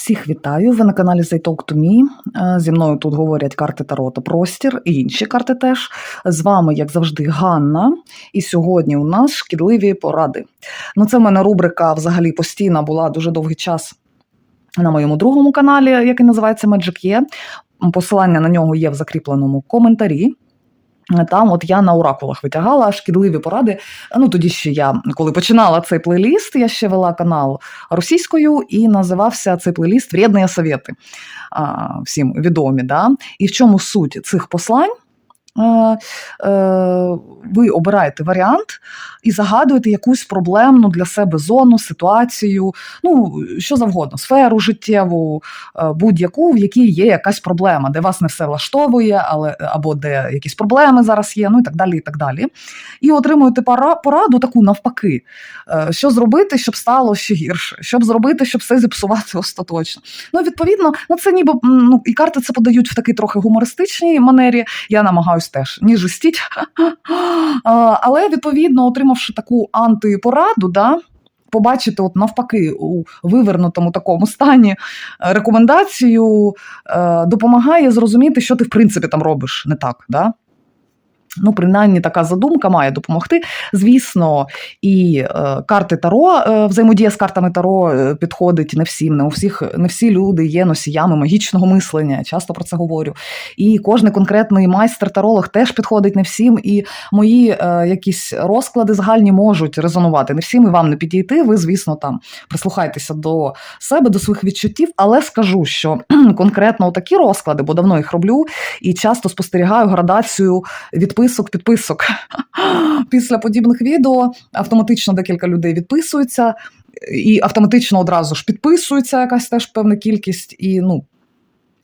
Всіх вітаю! Ви на каналі They Talk to Me. Е, Зі мною тут говорять карти Таро та Простір і інші карти теж. З вами, як завжди, Ганна. І сьогодні у нас шкідливі поради. Ну, це в мене рубрика взагалі постійна була дуже довгий час на моєму другому каналі, який називається Magic Є. Посилання на нього є в закріпленому коментарі. Там, от я на оракулах витягала шкідливі поради. Ну тоді ще я, коли починала цей плейліст, я ще вела канал російською і називався цей плейліст Вредні совєти. Всім відомі. Да? І в чому суть цих послань? Е, е, Ви обираєте варіант і загадуєте якусь проблемну для себе зону, ситуацію, ну що завгодно, сферу життєву, е, будь-яку, в якій є якась проблема, де вас не все влаштовує, але або де якісь проблеми зараз є, ну і так далі. І так далі. І отримуєте пораду таку навпаки, що зробити, щоб стало ще гірше, щоб зробити, щоб все зіпсувати остаточно. Ну, відповідно, ну це ніби ну, і карти це подають в такій трохи гумористичній манері. Я намагаюсь теж ні жестіть. Але відповідно, отримавши таку антипораду, да, побачити, от навпаки, у вивернутому такому стані рекомендацію е, допомагає зрозуміти, що ти в принципі там робиш не так. Да? Ну, принаймні, така задумка має допомогти. Звісно, і е, карти Таро, е, взаємодія з картами Таро е, підходить не всім. Не у всіх не всі люди є носіями магічного мислення. Часто про це говорю. І кожен конкретний майстер-таролог теж підходить не всім. І мої е, якісь розклади загальні можуть резонувати. Не всім і вам не підійти. Ви, звісно, там прислухайтеся до себе, до своїх відчуттів, але скажу, що конкретно такі розклади, бо давно їх роблю, і часто спостерігаю градацію відписок, підписок. Після подібних відео автоматично декілька людей відписуються, і автоматично одразу ж підписується якась теж певна кількість. І ну.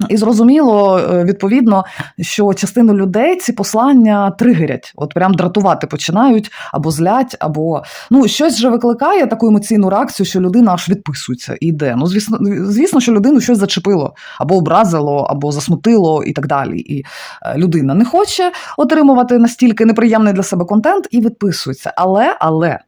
І зрозуміло, е, відповідно, що частину людей ці послання тригерять, от прям дратувати починають або злять, або ну щось же викликає таку емоційну реакцію, що людина аж відписується і йде. Ну, звісно, звісно, що людину щось зачепило, або образило, або засмутило, і так далі. І е, людина не хоче отримувати настільки неприємний для себе контент і відписується. Але, але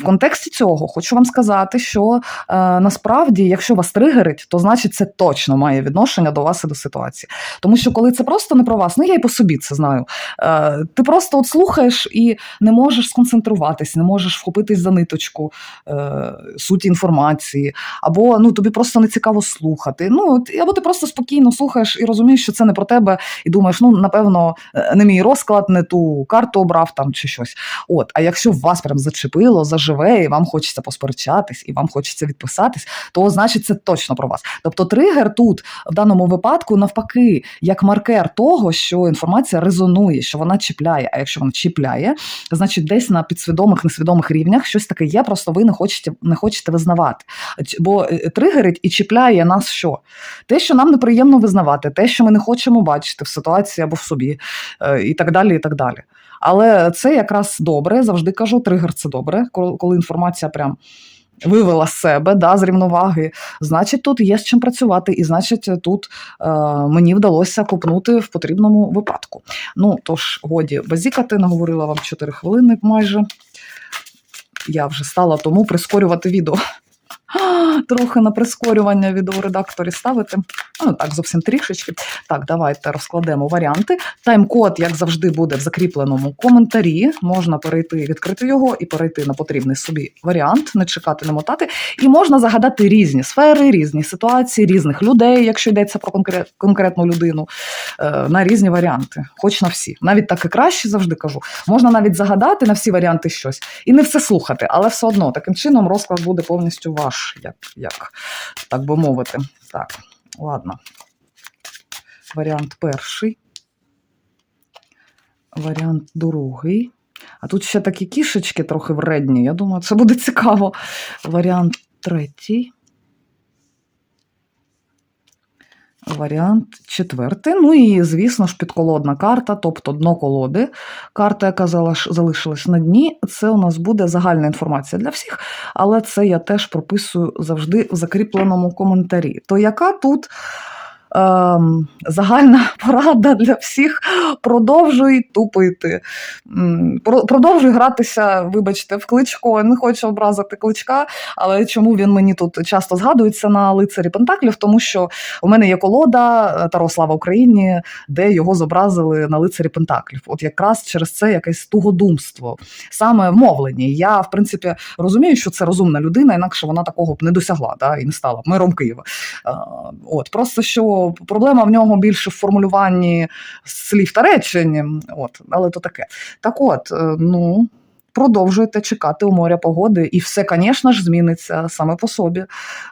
в контексті цього хочу вам сказати, що е, насправді, якщо вас тригерить, то значить це точно має відношення до вас до ситуації. Тому що коли це просто не про вас, ну я й по собі це знаю. Е, ти просто от слухаєш і не можеш сконцентруватись, не можеш вхопитись за ниточку е, суті інформації, або ну тобі просто не цікаво слухати. Ну або ти просто спокійно слухаєш і розумієш, що це не про тебе, і думаєш, ну напевно, е, не мій розклад, не ту карту обрав там чи щось. От, а якщо вас прям зачепило, заживе, і вам хочеться посперечатись, і вам хочеться відписатись, то значить це точно про вас. Тобто тригер тут в даному випадку навпаки, як маркер того, що інформація резонує, що вона чіпляє. А якщо вона чіпляє, значить десь на підсвідомих, несвідомих рівнях щось таке є, просто ви не хочете не хочете визнавати. Бо е, тригерить і чіпляє нас що? Те, що нам неприємно визнавати, те, що ми не хочемо бачити в ситуації або в собі, е, і так далі. і так далі. Але це якраз добре, завжди кажу, тригер це добре, коли інформація прям вивела себе да, з рівноваги. Значить, тут є з чим працювати, і значить, тут е, мені вдалося копнути в потрібному випадку. Ну, тож, годі базікати, наговорила вам 4 хвилини майже. Я вже стала тому прискорювати відео. Трохи на прискорювання відеоредакторі ставити. Ну, так, зовсім трішечки. Так, давайте розкладемо варіанти. Тайм-код, як завжди, буде в закріпленому коментарі. Можна перейти, відкрити його і перейти на потрібний собі варіант, не чекати, не мотати. І можна загадати різні сфери, різні ситуації, різних людей, якщо йдеться про конкрет, конкретну людину, е, на різні варіанти, хоч на всі. Навіть так і краще завжди кажу. Можна навіть загадати на всі варіанти щось і не все слухати, але все одно таким чином розклад буде повністю ваш, як, як так би мовити. Так, ладно. Варіант перший. Варіант другий. А тут ще такі кішечки трохи вредні. Я думаю, це буде цікаво. Варіант третій. Варіант четвертий. Ну і, звісно ж, підколодна карта, тобто дно колоди. Карта, яка залишилась на дні, це у нас буде загальна інформація для всіх, але це я теж прописую завжди в закріпленому коментарі. То яка тут загальна порада для всіх. Продовжуй тупити. Продовжуй гратися, вибачте, в кличко. Не хочу образити кличка, але чому він мені тут часто згадується на лицарі Пентаклів? Тому що у мене є колода е, Таро Слава Україні, де його зобразили на лицарі Пентаклів. От якраз через це якесь тугодумство, саме в мовленні. Я, в принципі, розумію, що це розумна людина, інакше вона такого б не досягла да, і не стала б мером Києва. Е, От просто що проблема в нього більше в формулюванні слів та речень. От, але то таке. Так от, е, ну. Продовжуйте чекати у моря погоди, і все, звісно ж, зміниться саме по собі.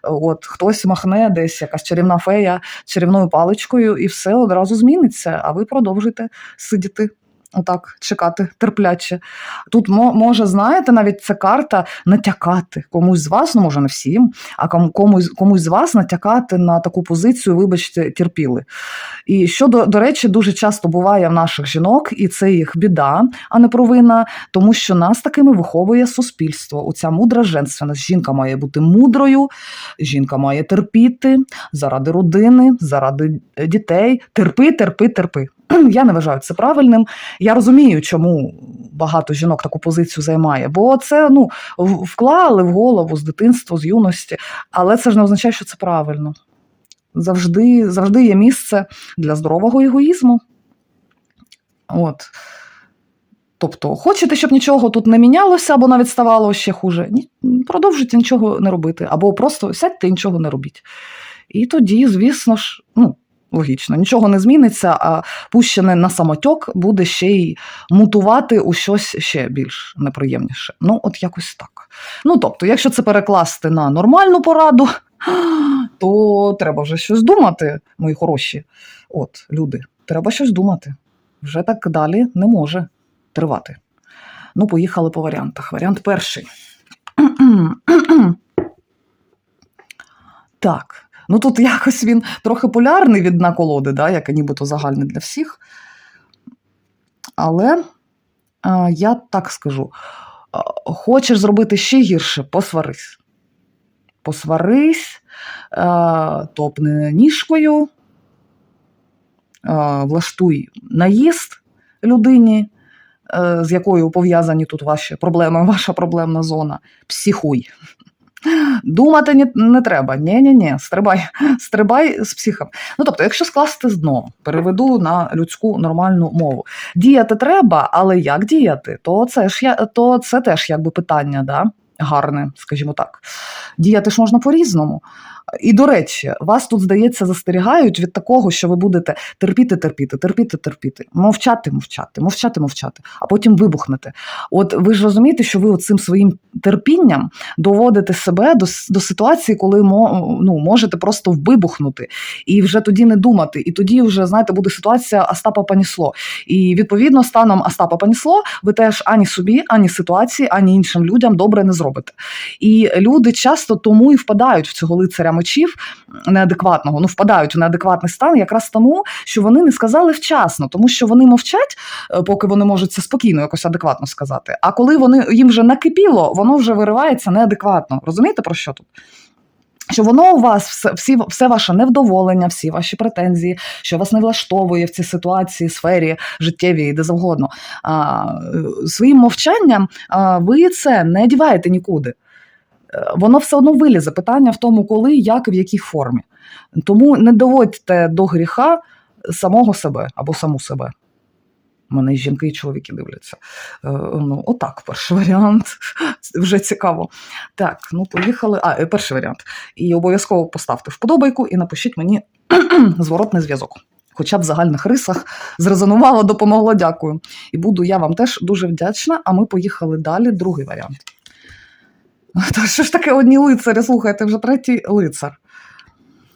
От хтось махне десь якась чарівна фея чарівною паличкою, і все одразу зміниться. А ви продовжуйте сидіти. Отак, чекати терпляче. Тут мо- може, знаєте, навіть ця карта натякати комусь з вас, ну може не всім, а комусь, комусь з вас натякати на таку позицію, вибачте, терпіли. І що, до, до речі, дуже часто буває в наших жінок, і це їх біда, а не провина, тому що нас такими виховує суспільство. Оця мудра женственність. Жінка має бути мудрою, жінка має терпіти заради родини, заради е, дітей. Терпи, терпи, терпи. Я не вважаю це правильним. Я розумію, чому багато жінок таку позицію займає, бо це ну вклали в голову з дитинства, з юності, але це ж не означає, що це правильно. Завжди, завжди є місце для здорового егоїзму. От. Тобто, хочете, щоб нічого тут не мінялося або навіть ставало ще хуже, ні, продовжуйте нічого не робити, або просто сядьте і нічого не робіть. І тоді, звісно ж, ну, логічно, нічого не зміниться, а пущене на самотьок буде ще й мутувати у щось ще більш неприємніше. Ну, от якось так. Ну, тобто, якщо це перекласти на нормальну пораду, то треба вже щось думати, мої хороші. От, люди, треба щось думати. Вже так далі не може тривати. Ну, поїхали по варіантах. Варіант перший. Так. Ну тут якось він трохи полярний від дна колоди, да, як нібито загальний для всіх. Але е, я так скажу: е, хочеш зробити ще гірше, посварись. Посварись, е, топни ніжкою, е, влаштуй наїзд людині, е, з якою пов'язані тут ваші проблеми, ваша проблемна зона. Психуй. Думати не, не треба. ні ні ні стрибай, стрибай з психом. Ну тобто, якщо скласти з дно, переведу на людську нормальну мову. Діяти треба, але як діяти? То це ж я, то це теж якби питання, да? гарне, скажімо так. Діяти ж можна по-різному. І до речі, вас тут, здається, застерігають від такого, що ви будете терпіти, терпіти, терпіти, терпіти, мовчати, мовчати, мовчати, мовчати, а потім вибухнете. От ви ж розумієте, що ви цим своїм терпінням доводите себе до, до ситуації, коли ну, можете просто вибухнути і вже тоді не думати. І тоді вже, знаєте, буде ситуація Остапа Панісло. І відповідно, станом Остапа Панісло, ви теж ані собі, ані ситуації, ані іншим людям добре не зробите. І люди часто тому і впадають в цього лицаря мечів неадекватного, ну впадають в неадекватний стан, якраз тому, що вони не сказали вчасно, тому що вони мовчать, е, поки вони можуть це спокійно якось адекватно сказати. А коли вони їм вже накипіло, воно вже виривається неадекватно. Розумієте про що тут? Що воно у вас все, всі, все ваше невдоволення, всі ваші претензії, що вас не влаштовує в цій ситуації, сфері життєвій, де завгодно. А, е, своїм мовчанням а, ви це не діваєте нікуди. Е, Воно все одно вилізе. Питання в тому, коли, як і в якій формі. Тому не доводьте до гріха самого себе або саму себе. Мене жінки, і чоловіки дивляться. Е, ну, отак, перший варіант. Вже цікаво. Так, ну поїхали. А, е, перший варіант. І обов'язково поставте вподобайку і напишіть мені зворотний зв'язок. Хоча б в загальних рисах зрезонувало, допомогло, дякую. І буду я вам теж дуже вдячна. А ми поїхали далі. Другий варіант. Та що ж таке одні лицарі? Слухайте, вже третій лицар.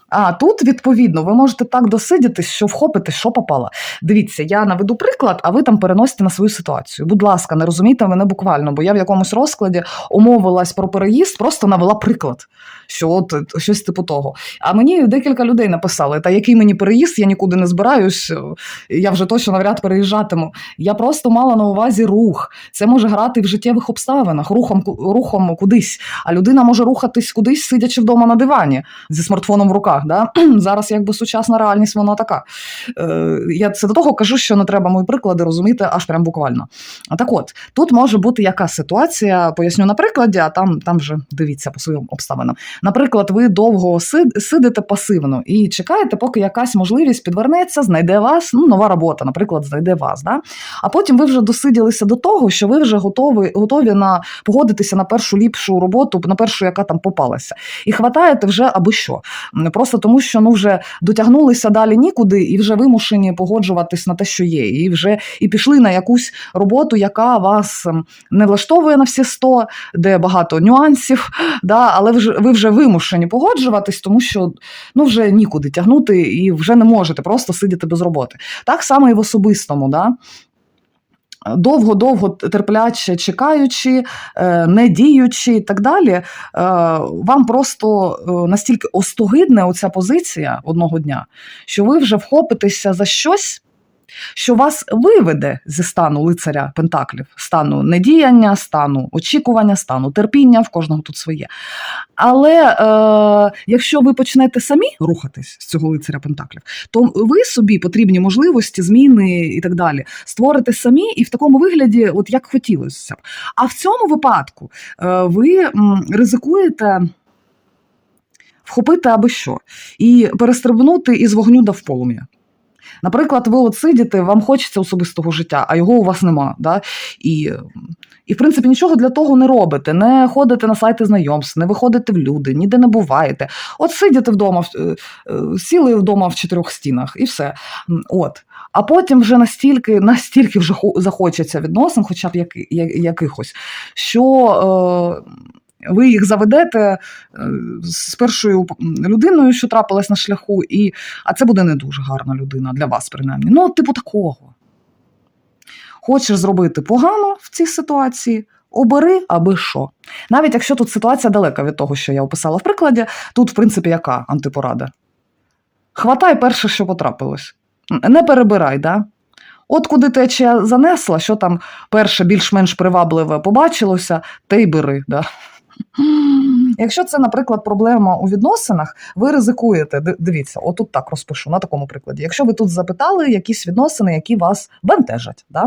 А тут, відповідно, ви можете так досидітись, що вхопите, що попало. Дивіться, я наведу приклад, а ви там переносите на свою ситуацію. Будь ласка, не розумійте мене буквально, бо я в якомусь розкладі умовилась про переїзд, просто навела приклад, що от щось типу того. А мені декілька людей написали: та який мені переїзд, я нікуди не збираюсь, я вже точно навряд переїжджатиму. Я просто мала на увазі рух. Це може грати в життєвих обставинах, рухом, рухом кудись. А людина може рухатись кудись, сидячи вдома на дивані зі смартфоном в руках. Така. Да? Зараз якби сучасна реальність, вона така. Е, Я це до того кажу, що не треба мої приклади розуміти аж прям буквально. А Так от, тут може бути яка ситуація, поясню на прикладі, а там, там вже дивіться по своїм обставинам. Наприклад, ви довго сидите пасивно і чекаєте, поки якась можливість підвернеться, знайде вас, ну, нова робота, наприклад, знайде вас. Да? А потім ви вже досиділися до того, що ви вже готові, готові на погодитися на першу ліпшу роботу, на першу, яка там попалася. І хватаєте вже аби що. М, Просто тому, що ну вже дотягнулися далі нікуди, і вже вимушені погоджуватись на те, що є. І вже і пішли на якусь роботу, яка вас ем, не влаштовує на всі 100, де багато нюансів, да, але вже ви вже вимушені погоджуватись, тому що ну вже нікуди тягнути і вже не можете просто сидіти без роботи. Так само і в особистому. Да? Довго-довго терпляче чекаючи, е, не діючи і так далі, е, вам просто е, настільки остогидне оця позиція одного дня, що ви вже вхопитеся за щось, що вас виведе зі стану лицаря Пентаклів, стану недіяння, стану очікування, стану терпіння, в кожного тут своє. Але е, якщо ви почнете самі рухатись з цього лицаря Пентаклів, то ви собі потрібні можливості, зміни і так далі створите самі і в такому вигляді, от як хотілося б. А в цьому випадку е, ви ризикуєте. Вхопити аби що, і перестрибнути із вогню до в полум'я. Наприклад, ви от сидите, вам хочеться особистого життя, а його у вас нема. Да? І, і, в принципі, нічого для того не робите, не ходите на сайти знайомств, не виходите в люди, ніде не буваєте. От сидите вдома, е, е, сіли вдома в чотирьох стінах і все. От. А потім вже настільки, настільки вже хо- захочеться відносин, хоча б якихось, що. Е, ви їх заведете е, з першою людиною, що трапилась на шляху, і, а це буде не дуже гарна людина для вас, принаймні. Ну, типу такого. Хочеш зробити погано в цій ситуації, обери аби що. Навіть якщо тут ситуація далека від того, що я описала в прикладі, тут, в принципі, яка антипорада? Хватай перше, що потрапилось. Не перебирай, да? От куди течія занесла, що там перше більш-менш привабливе побачилося, те й бери. Да? Якщо це, наприклад, проблема у відносинах, ви ризикуєте. Дивіться, отут так розпишу на такому прикладі. Якщо ви тут запитали якісь відносини, які вас бентежать, да?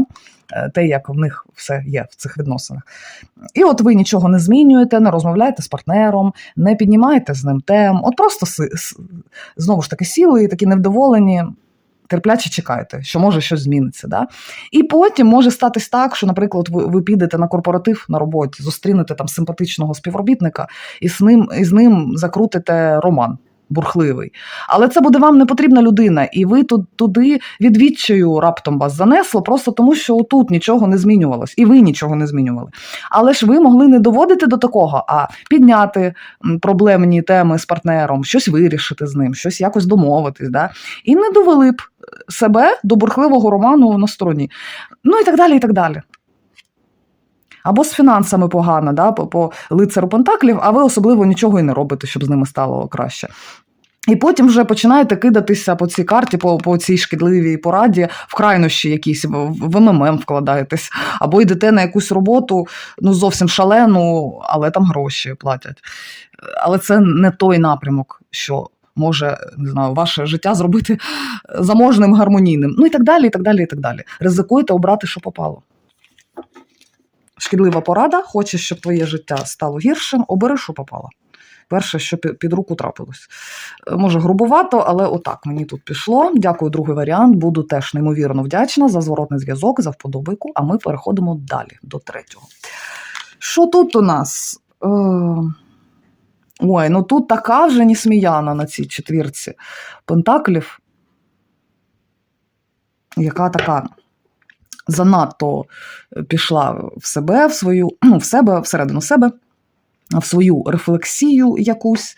е, те, як в них все є в цих відносинах. І от ви нічого не змінюєте, не розмовляєте з партнером, не піднімаєте з ним тем, от просто знову ж таки сіли і такі невдоволені. Терпляче чекаєте, що може щось зміниться. Да? І потім може статись так, що, наприклад, ви, ви підете на корпоратив на роботі, зустрінете там симпатичного співробітника і з ним, і з ним закрутите роман бурхливий. Але це буде вам не потрібна людина, і ви тут туди від відчаю раптом вас занесло, просто тому що отут нічого не змінювалось, і ви нічого не змінювали. Але ж ви могли не доводити до такого, а підняти проблемні теми з партнером, щось вирішити з ним, щось якось домовитись. Да? І не довели б себе до бурхливого роману на стороні. Ну і так далі, і так далі. Або з фінансами погано, да, по, по лицару Пентаклів, а ви особливо нічого і не робите, щоб з ними стало краще. І потім вже починаєте кидатися по цій карті, по, по цій шкідливій пораді, в крайнощі якісь, в, МММ вкладаєтесь, або йдете на якусь роботу, ну зовсім шалену, але там гроші платять. Але це не той напрямок, що може не знаю, ваше життя зробити заможним, гармонійним. Ну і так далі, і так далі, і так далі. Ризикуйте обрати, що попало. Шкідлива порада, хочеш, щоб твоє життя стало гіршим, обери, що попало. Перше, що під руку трапилось. Е, Може, грубувато, але отак мені тут пішло. Дякую, другий варіант. Буду теж неймовірно вдячна за зворотний зв'язок, за вподобайку, а ми переходимо далі до третього. Що тут у нас? Е... Ой, ну тут така вже несміяна на цій четвірці пентаклів, яка така занадто пішла в себе, в свою, ну, в себе, всередину себе, в свою рефлексію якусь,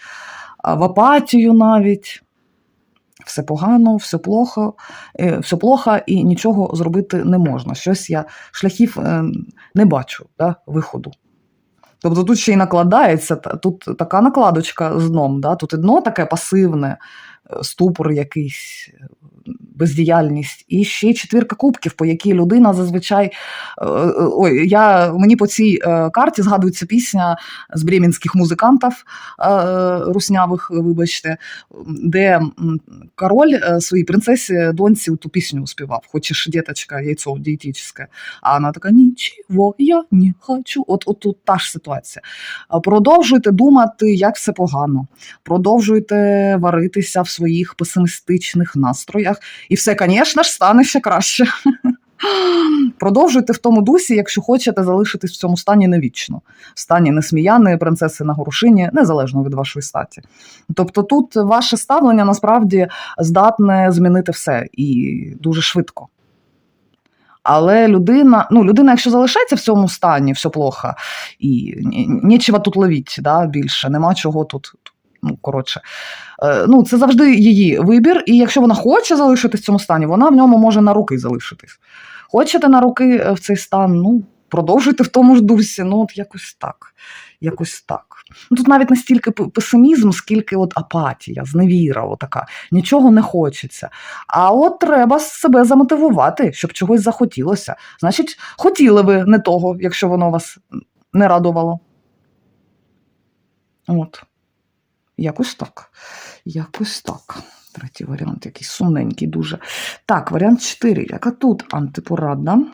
в апатію навіть. Все погано, все плохо, е, все плохо і нічого зробити не можна. Щось я шляхів е, не бачу да, виходу. Тобто тут ще й накладається, тут така накладочка з дном, да? тут і дно таке пасивне, е, ступор якийсь, бездіяльність, і ще четвірка кубків, по якій людина зазвичай. е, е, Ой, я, мені по цій е, карті згадується пісня з бременських музикантів руснявих, вибачте, де король своїй принцесі доньці ту пісню співав. Хочеш, діточка, яйцо дієтичне. А вона така: нічого, я не хочу. От, от тут та ж ситуація. Продовжуйте думати, як все погано. Продовжуйте варитися в своїх песимістичних настроях, і все, звісно ж, стане ще краще. Продовжуйте в тому дусі, якщо хочете залишитись в цьому стані невічно, в стані несміяної принцеси на горушині, незалежно від вашої статі. Тобто тут ваше ставлення насправді здатне змінити все і дуже швидко. Але людина, ну, людина, якщо залишається в цьому стані, все плохо, і нічого тут ловіть, да, більше, нема чого тут. Ну, коротше, Е, ну, це завжди її вибір, і якщо вона хоче залишитись в цьому стані, вона в ньому може на руки залишитись. Хочете на руки е, в цей стан, ну, продовжуйте в тому ж дусі, ну, от якось так. Якось так. Ну, тут навіть не стільки песимізм, скільки от апатія, зневіра, отака. Нічого не хочеться. А от треба себе замотивувати, щоб чогось захотілося. Значить, хотіли ви не того, якщо воно вас не радувало. От. Якось так. Якось так. Третій варіант, якийсь сумненький дуже. Так, варіант 4. Яка тут антипорадна?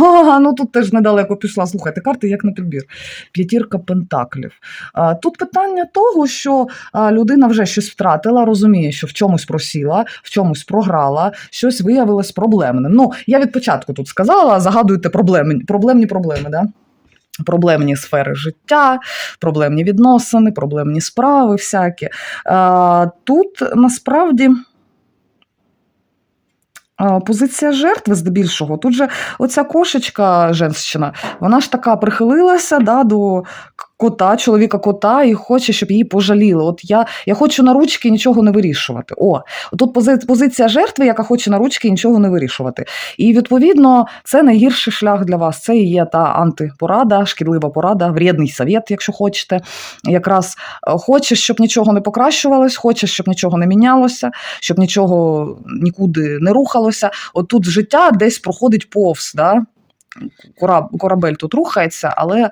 А, ну тут теж недалеко пішла. Слухайте, карти як на підбір. П'ятірка пентаклів. А, Тут питання того, що людина вже щось втратила, розуміє, що в чомусь просіла, в чомусь програла, щось виявилось проблемним. Ну, я від початку тут сказала, загадуйте проблемні проблеми, да? Проблемні сфери життя, проблемні відносини, проблемні справи всякі. Тут насправді. Позиція жертви здебільшого. Тут же оця кошечка женщина, вона ж така прихилилася да, до кота, чоловіка кота, і хоче, щоб її пожаліли. От я, я хочу на ручки нічого не вирішувати. О, тут пози- позиція жертви, яка хоче на ручки нічого не вирішувати. І відповідно це найгірший шлях для вас. Це і є та антипорада, шкідлива порада, вредний совет, якщо хочете. Якраз е, хочеш, щоб нічого не покращувалось, хочеш, щоб нічого не мінялося, щоб нічого нікуди не рухалося. От тут життя десь проходить повз. Да? Кораб- Корабель тут рухається, але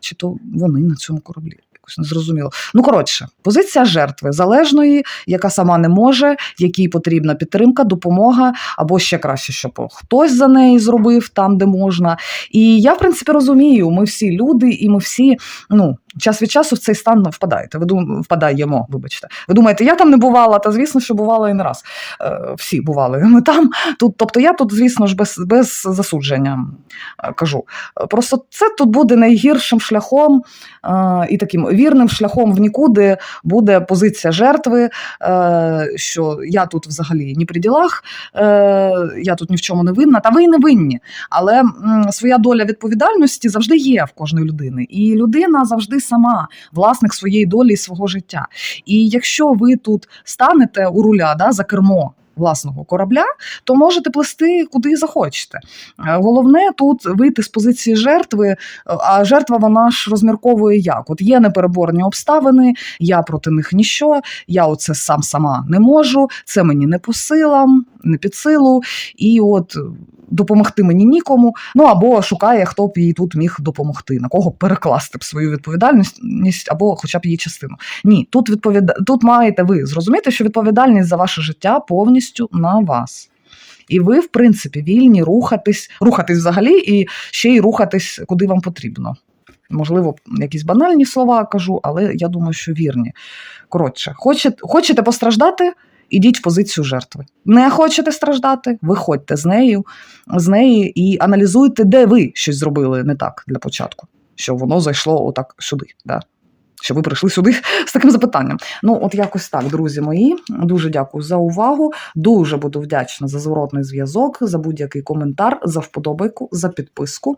чи то вони на цьому кораблі? Якось не зрозуміло. Ну, коротше, позиція жертви залежної, яка сама не може, якій потрібна підтримка, допомога, або ще краще, щоб хтось за неї зробив там, де можна. І я, в принципі, розумію, ми всі люди, і ми всі ну, час від часу в цей стан впадаєте. Ви дум... впадаємо, вибачте. Ви думаєте, я там не бувала, та звісно, що бувала і не раз. Е, всі бували. Ми там. Тут, тобто я тут, звісно ж, без, без засудження е, кажу. Е, Просто це тут буде найгіршим шляхом е, і таким вірним шляхом в нікуди буде позиція жертви, е, що я тут взагалі ні при ділах, е, я тут ні в чому не винна, та ви й не винні. Але своя доля відповідальності завжди є в кожної людини. І людина завжди сама власник своєї долі і свого життя. І якщо ви тут станете у руля да, за кермо. Власного корабля, то можете плести куди захочете. Е, Головне тут вийти з позиції жертви, е, а жертва вона ж розмірковує як. От є непереборні обставини, я проти них ніщо, я оце сам сама не можу, це мені не по силам, не під силу, і от допомогти мені нікому. Ну або шукає, хто б їй тут міг допомогти, на кого перекласти б свою відповідальність, або хоча б її частину. Ні, тут відповіда... тут маєте ви зрозуміти, що відповідальність за ваше життя повністю на вас. І ви, в принципі, вільні рухатись, рухатись взагалі, і ще й рухатись, куди вам потрібно. Можливо, якісь банальні слова кажу, але я думаю, що вірні. Коротше, хочете, хочете постраждати? Ідіть в позицію жертви. Не хочете страждати, виходьте з нею, з неї і аналізуйте, де ви щось зробили не так для початку, що воно зайшло отак сюди. Да? Що ви прийшли сюди з таким запитанням. Ну, от якось так, друзі мої. Дуже дякую за увагу. Дуже буду вдячна за зворотний зв'язок, за будь-який коментар, за вподобайку, за підписку.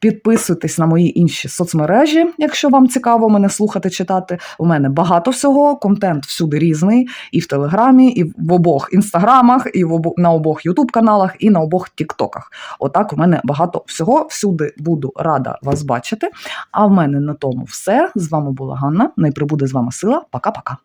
Підписуйтесь на мої інші соцмережі, якщо вам цікаво мене слухати, читати. У мене багато всього, контент всюди різний, і в Телеграмі, і в обох інстаграмах, і в обо... на обох Ютуб каналах, і на обох Тіктоках. Отак у мене багато всього. Всюди буду рада вас бачити. А в мене на тому все. З вами була Ганна. Найприбуде з вами сила. Пока-пока.